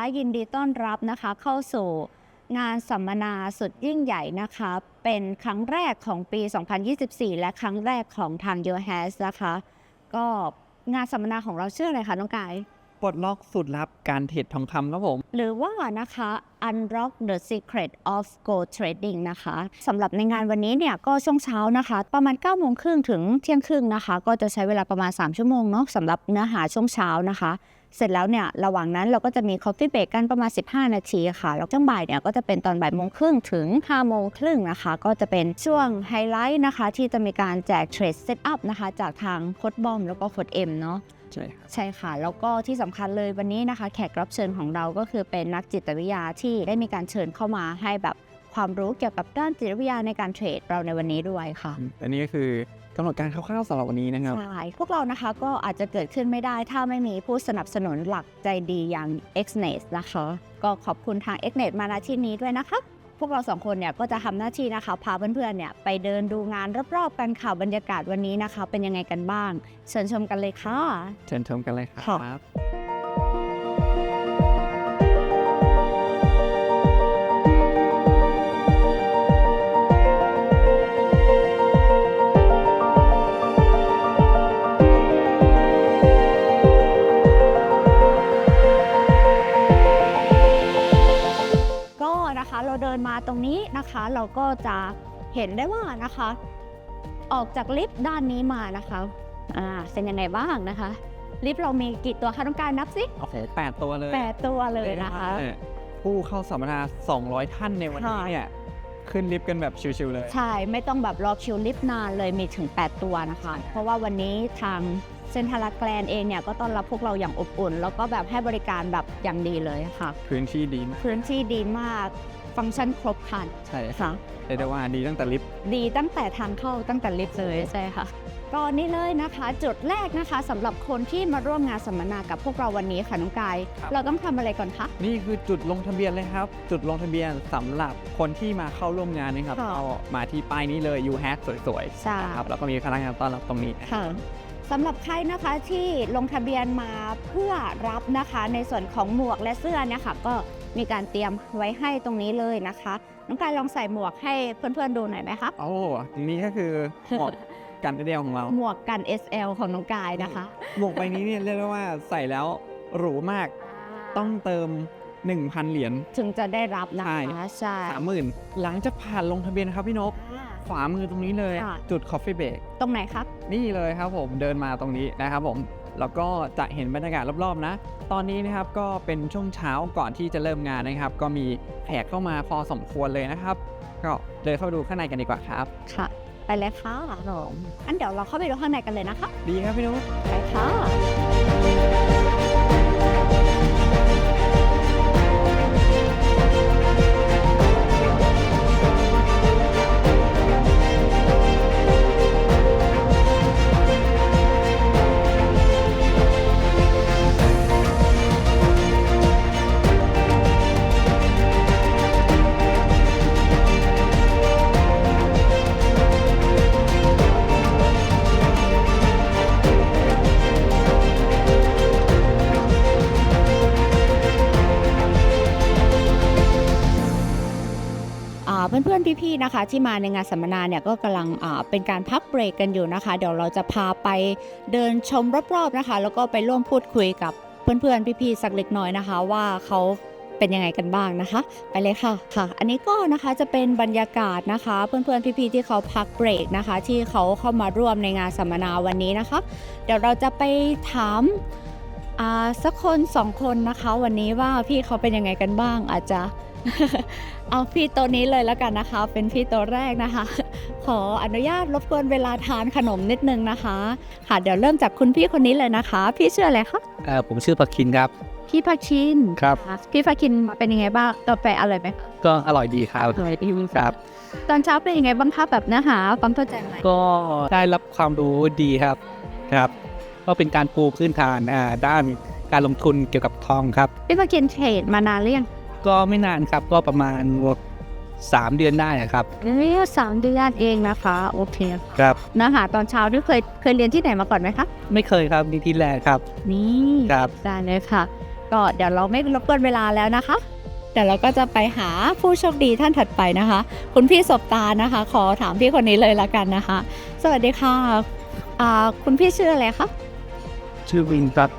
ท่านนะคะยินดีต้อนรับนะคะเข้าสู่งานสัมมนาสุดยิ่งใหญ่นะคะ เป็นครั้งแรกของปี 2024 และครั้งแรกของทาง Your Has นะคะ ก็งานสัมมนาของเราชื่ออะไรคะน้องกายปลดล็อกสูตรลับการเทรดทองคำครับผม หรือว่านะคะ Unlock the Secret of Gold Trading นะคะสำหรับในงานวันนี้เนี่ยก็ช่วงเช้านะคะ ประมาณ9ก้าโมงครึ่งถึงเที่ยงครึ่งนะคะ ก็จะใช้เวลาประมาณ 3 ชั่วโมงเนาะสำหรับเนื้อหาช่วงเช้านะคะ เสร็จแล้วเนี่ยระหว่างนั้นเราก็จะมี Coffee Break กันประมาณ 15 นาทีค่ะ แล้วช่วงบ่ายเนี่ยก็จะเป็นตอนบ่ายโมงครึ่งถึง5โมงครึ่งนะคะ ก็จะเป็นช่วงไฮไลท์นะคะ ที่จะมีการแจกเทรดเซตอัพนะคะ จากทางโค้ดบอมแล้วก็โค้ดเอ็มเนาะใช่ครับใช่ค่ะ แล้วก็ที่สำคัญเลยวันนี้นะคะ แขกรับเชิญของเราก็คือเป็นนักจิตวิทยาที่ได้มีการเชิญเข้ามาให้แบบความรู้เกี่ยวกับด้านจิตวิทยาในการเทรดเราในวันนี้ด้วยค่ะ อันนี้ก็คือ กำหนดการคร่าวๆสำหรับวันนี้นะครับ ใช่ พวกเรานะคะก็อาจจะเกิดขึ้นไม่ได้ถ้าไม่มีผู้สนับสนุนหลักใจดีอย่าง XNET นะคะ ก็ขอบคุณทาง XNET มาณที่นี้ด้วยนะคะพวกเราสองคนเนี่ยก็จะทำหน้าที่นะคะพาเพื่อนๆเนี่ยไปเดินดูงานรอบๆกันค่ะบรรยากาศวันนี้นะคะ เป็นยังไงกันบ้าง เชิญชมกันเลยค่ะ เชิญชมกันเลยคค่ะรับ ดินมาตรงนี้นะคะ เราก็จะเห็นได้ว่านะคะ ออกจากลิฟต์ด้านนี้มานะคะอ่าเป็นยังไงบ้างนะคะ ลิฟต์เรามีกี่ตัวคะต้องการนับสิโอ้โหแปดตัวเลยแปดตัวเลยนะคะเออผู้เข้าสัมมนา 200 ท่านในวันนี้ค่ะเนี่ยขึ้นลิฟต์กันแบบชิวๆเลย ใช่ ไม่ต้องแบบรอคิวลิฟต์นานเลยมีถึง 8 ตัวนะคะ เพราะว่าวันนี้ทางเซนทรัลแกลนเองเนี่ยก็ต้อนรับพวกเราอย่างอบอุ่น แล้วก็แบบให้บริการแบบอย่างดีเลยค่ะ พื้นที่ดีมากพื้นที่ดีมาก ฟังก์ชันครบครันใช่ครับค่ะ เรียกได้ว่าดีตั้งแต่ลิฟต์ ดีตั้งแต่ทางเข้าตั้งแต่ลิฟต์เลยใช่ค่ะก็นี่เลยนะคะ จุดแรกนะคะสำหรับคนที่มาร่วมงานสัมมนากับพวกเราวันนี้ค่ะน้องกายเราต้องทำอะไรก่อนคะ นี่คือจุดลงทะเบียนเลยครับ จุดลงทะเบียนสำหรับคนที่มาเข้าร่วมงานนะครับค่ะ เอามาที่ป้ายนี้เลย u h a c สวยใช่ ๆนะครับแล้วก็มีพนักงานต้อนรับตรงนี้ ค่ะสำหรับใครนะคะที่ลงทะเบียนมาเพื่อรับนะคะ ในส่วนของหมวกและเสื้อเนี่ยค่ะก็ มีการเตรียมไว้ให้ตรงนี้เลยนะคะ น้องกายลองใส่หมวกให้เพื่อนๆดูหน่อยไหมคะโอ้นี่ก็คือหมวกกันเดียวของเรา หมวกกัน SL ของน้องกายนะคะ หมวกใบนี้เนี่ยเรียกได้ว่าใส่แล้วหรูมากต้องเติม 1,000 เหรียญถึงจะได้รับนะใช่คะใช่30,000หลังจากผ่านลงทะเบียนครับพี่นกอ่าขวามือตรงนี้เลยค่ะจุด Coffee Break ตรงไหนครับ นี่เลยครับผมเดินมาตรงนี้นะครับผม แล้วก็จะเห็นบรรยากาศรอบๆนะ ตอนนี้นะครับก็เป็นช่วงเช้าก่อนที่จะเริ่มงานนะครับ ก็มีแขกเข้ามาพอสมควรเลยนะครับ ก็เดินเข้าไปดูข้างในกันดีกว่าครับ ค่ะ ไปเลยค่ะผมอันเดี๋ยวเราเข้าไปดูข้างในกันเลยนะคะ ดีครับพี่นุ๊กไปค่ะ พี่ๆนะคะ ที่มาในงานสัมมนาเนี่ยก็กำลังเป็นการพักเบรกกันอยู่นะคะ เดี๋ยวเราจะพาไปเดินชมรอบๆนะคะ แล้วก็ไปร่วมพูดคุยกับเพื่อนๆพี่ๆสักเล็กน้อยนะคะ ว่าเขาเป็นยังไงกันบ้างนะคะ ไปเลยค่ะค่ะ อันนี้ก็นะคะจะเป็นบรรยากาศนะคะ เพื่อนๆพี่ๆที่เขาพักเบรกนะคะ ที่เขาเข้ามาร่วมในงานสัมมนาวันนี้นะคะ เดี๋ยวเราจะไปถามสักคนสองคนนะคะ วันนี้ว่าพี่เขาเป็นยังไงกันบ้างอาจจะ เอาพี่โตัวนี้เลยแล้วกันนะคะ เป็นพี่โตัวแรกนะคะ ขออนุญาตรบกวนเวลาทานขนมนิดนึงนะคะ ค่ะเดี๋ยวเริ่มจากคุณพี่คนนี้เลยนะคะ พี่ชื่ออะไรคะเอ่อผมชื่อปะคินครับ พี่ภาคินครับะพี่ภาคินเป็นยังไงบ้างกาแฟอร่อยไหมคะก็อร่อยดีครับ อร่อยดีครับ ตอนเช้าเป็นยังไงบ้างคะแบบเนื้อหาความเข้าใจไหมก็ได้รับความรู้ดีครับครับ ก็เป็นการปูพื้นฐานอ่าด้านการลงทุนเกี่ยวกับทองครับ พี่ภาคินเทรดมานานหรือยัง ก็ไม่นานครับก็ประมาณสามเดือนได้ครับนี่สามเดือนเองนะคะโอเคครับเนื้อหาตอนเช้าที่เคยเคยเรียนที่ไหนมาก่อนไหมคะไม่เคยครับนี่ที่แรกครับ นี่ครับได้เลยค่ะ ก็เดี๋ยวเราไม่รบกวนเวลาแล้วนะคะเดี๋ยวเราก็จะไปหาผู้โชคดีท่านถัดไปนะคะ คุณพี่สบตานะคะ ขอถามพี่คนนี้เลยละกันนะคะ สวัสดีค่ะอ่าคุณพี่ชื่ออะไรคะชื่อวินครับ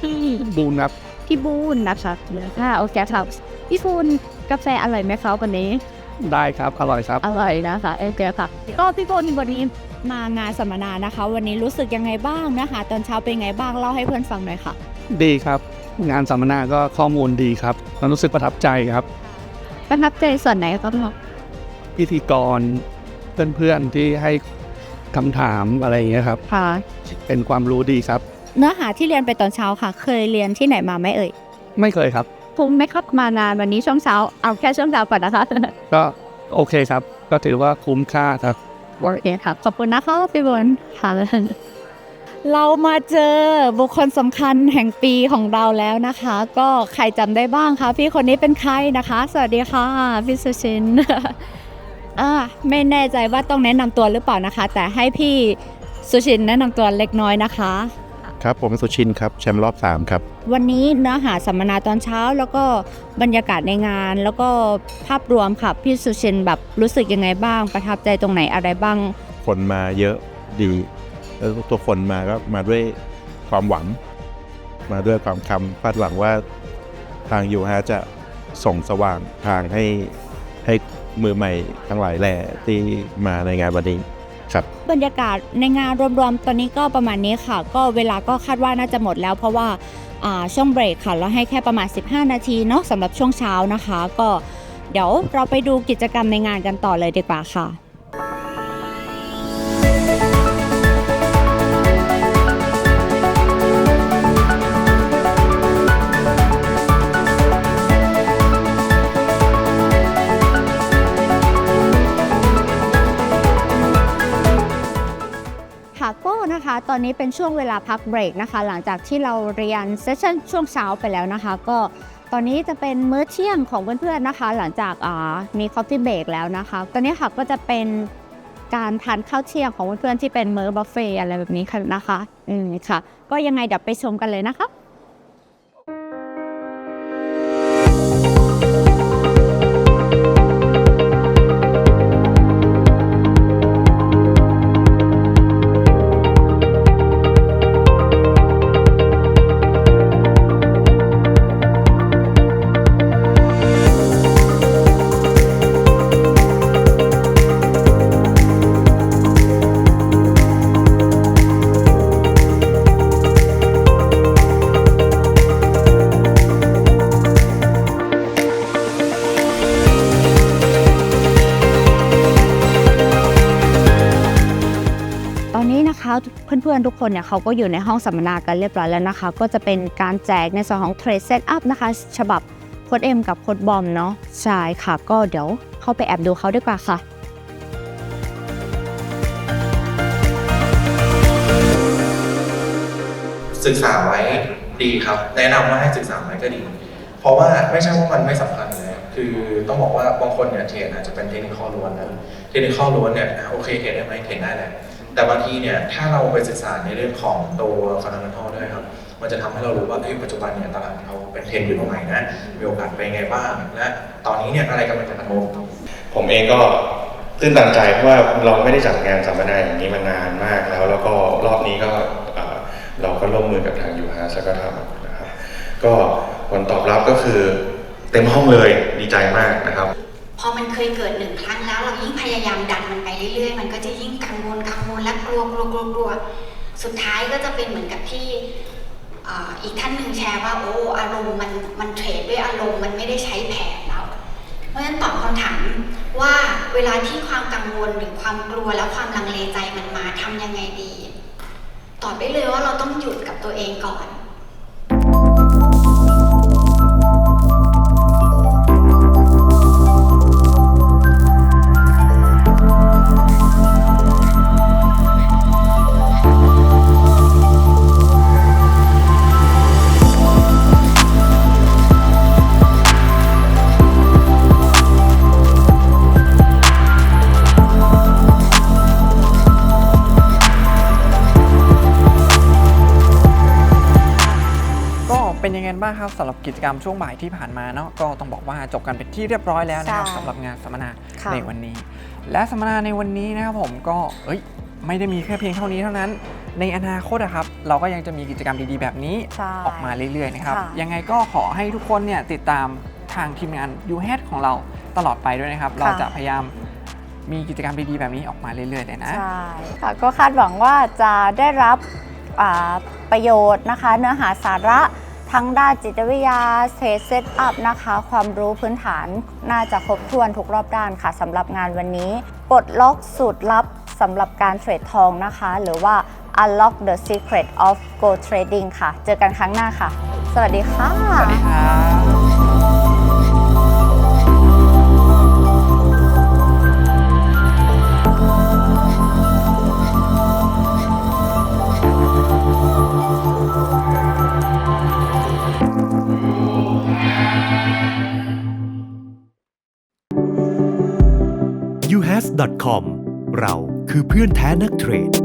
พี่บูนครับพี่บูนนะคะค่ะโอเคครับ พี่บูนกาแฟอร่อยไหมคะวันนี้ ได้ครับ อร่อยครับ อร่อยนะคะโอเคค่ะก็พี่บูนวันนี้มางานสัมมนานะคะ วันนี้รู้สึกยังไงบ้างนะคะ ตอนเช้าเป็นไงบ้างเล่าให้เพื่อนฟังหน่อยค่ะ ดีครับ งานสัมมนาก็ข้อมูลดีครับแล้วรู้สึกประทับใจครับ ประทับใจส่วนไหนครับพ่อพิธีกรเพื่อนๆที่ให้คำถามอะไรอย่างเงี้ยครับค่ะเป็นความรู้ดีครับ เนื้อหาที่เรียนไปตอนเช้าค่ะ เคยเรียนที่ไหนมาไหมเอ่ย ไม่เคยครับ คุ้มไหมครับมางานวันนี้ช่วงเช้าเอาแค่ช่วงเช้าก่อนนะคะก็โอเคครับ ก็ถือว่าคุ้มค่าครับโอเคครับขอบคุณนะคะพี่บนค่ะเรามาเจอบุคคลสำคัญแห่งปีของเราแล้วนะคะ ก็ใครจำได้บ้างคะพี่คนนี้เป็นใครนะคะ สวัสดีค่ะพี่สุชินอ่าไม่แน่ใจว่าต้องแนะนำตัวหรือเปล่านะคะ แต่ให้พี่สุชินแนะนำตัวเล็กน้อยนะคะ ครับ ผมสุชินครับ แชมป์รอบ 3 ครับ วันนี้เนื้อหาสัมมนาตอนเช้า แล้วก็บรรยากาศในงาน แล้วก็ภาพรวมค่ะ พี่สุชินแบบรู้สึกยังไงบ้าง ประทับใจตรงไหนอะไรบ้าง คนมาเยอะดี แล้วตัวคนมาก็มาด้วยความหวัง มาด้วยความคำคาดหวังว่าทางยูฮะจะส่งสว่างทางให้ให้มือใหม่ทั้งหลายแหล่ที่มาในงานวันนี้ ครับบรรยากาศในงานรวมๆ ตอนนี้ก็ประมาณนี้ค่ะ ก็เวลาก็คาดว่าน่าจะหมดแล้ว เพราะว่าช่วงเบรกค่ะเราให้แค่ประมาณ 15 นาทีเนาะสำหรับช่วงเช้านะคะ ก็เดี๋ยวเราไปดูกิจกรรมในงานกันต่อเลยดีกว่าค่ะ อนนี้เป็นช่วงเวลาพักเบรกนะคะ หลังจากที่เราเรียนเซสชั่นช่วงเช้าไปแล้วนะคะ ก็ตอนนี้จะเป็นมื้อเที่ยงของเพื่อนๆนะคะ หลังจากมีคอฟฟี่เบรกแล้วนะคะ ตอนนี้ค่ะก็จะเป็นการทานข้าวเที่ยงของเพื่อนๆที่เป็นมื้อบุฟเฟ่อะไรแบบนี้ค่ะนะคะ อืมค่ะ ก็ยังไงเดี๋ยวไปชมกันเลยนะคะ เพื่อนๆทุกคนเนี่ยเขาก็อยู่ในห้องสัมมนากันเรียบร้อยแล้วนะคะ ก็จะเป็นการแจกในส่วนของ Trade Setup นะคะ ฉบับโค้ดเอ็มกับโค้ดบอมเนาะใช่ค่ะ ก็เดี๋ยวเข้าไปแอบดูเขาดีกว่าค่ะศึกษาไว้ดีครับ แนะนำว่าให้ศึกษาไว้ก็ดี เพราะว่าไม่ใช่ว่ามันไม่สำคัญเลย คือต้องบอกว่าบางคนเนี่ยเทรดอาจจะเป็นเทคนิคข้อล้วนนะเทคนิคข้อล้วนเนี่ยโอเคเทรดได้ไหมเทรดได้แหละ แต่บางทีเนี่ยถ้าเราไปศึกษาในเรื่องของตัวฟันดัมเบลด้วยครับ มันจะทำให้เรารู้ว่าเฮ้ยปัจจุบันเนี่ยตลาดเขาเป็นเทรนด์อยู่ตรงไหนนะ มีโอกาสเป็นไงบ้าง และตอนนี้เนี่ยอะไรกำลังจะกระทบผมเองก็ตื้นตันใจเพราะว่าเราไม่ได้จัดงานสัมมนาอย่างนี้มานานมากแล้ว แล้วก็รอบนี้ก็เอ่อเราก็ร่วมมือกับทางยูฮาสก็ทำนะครับ ก็ผลตอบรับก็คือเต็มห้องเลยดีใจมากนะครับ พอมันเคยเกิดหนึ่งครั้งแล้ว เรายิ่งพยายามดันมันไปเรื่อยๆ มันก็จะยิ่งกังวลกังวลและกลัวกลัวกลัวกลัวสุดท้ายก็จะเป็นเหมือนกับที่อ,อีกท่านหนึ่งแชร์ว่าโอ้อารมณ์มันมันเทรดด้วยอารมณ์มันไม่ได้ใช้แผนเรา เพราะฉะนั้นตอบคำถามว่าเวลาที่ความกังวลหรือความกลัวและความลังเลใจมันมาทำยังไงดี ตอบได้เลยว่าเราต้องหยุดกับตัวเองก่อน บ้างครับสำหรับกิจกรรมช่วงบ่ายที่ผ่านมาเนาะก็ต้องบอกว่าจบกันเป็นที่เรียบร้อยแล้วนะครับใช่สำหรับงานสัมมนาค่ะในวันนี้ และสัมมนาในวันนี้นะครับผมก็เอ้ยไม่ได้มีแค่เพียงเท่านี้เท่านั้น ในอนาคตอะครับ เราก็ยังจะมีกิจกรรมดีๆ แบบนี้ใช่ออกมาเรื่อยๆนะครับค่ะยังไงก็ขอให้ทุกคนเนี่ยติดตามทางทีมงาน u h ของเราตลอดไปด้วยนะครับ เราจะพยายามมีกิจกรรมดีๆ แบบนี้ออกมาเรื่อยๆเลยนะ ใช่ค่ะก็คาดหวังว่าจะได้รับอ่าประโยชน์นะคะ เนื้อหาสาระ ทั้งด้านจิตวิทยาเทรดเซตอัพนะคะ ความรู้พื้นฐานน่าจะครบถ้วนทุกรอบด้านค่ะสำหรับงานวันนี้ปลดล็อกสูตรลับสำหรับการเทรดทองนะคะ หรือว่า unlock the secret of gold trading ค่ะ เจอกันครั้งหน้าค่ะ สวัสดีค่ะ สวัสดีครับ c o m เราคือเพื่อนแท้นักเทรด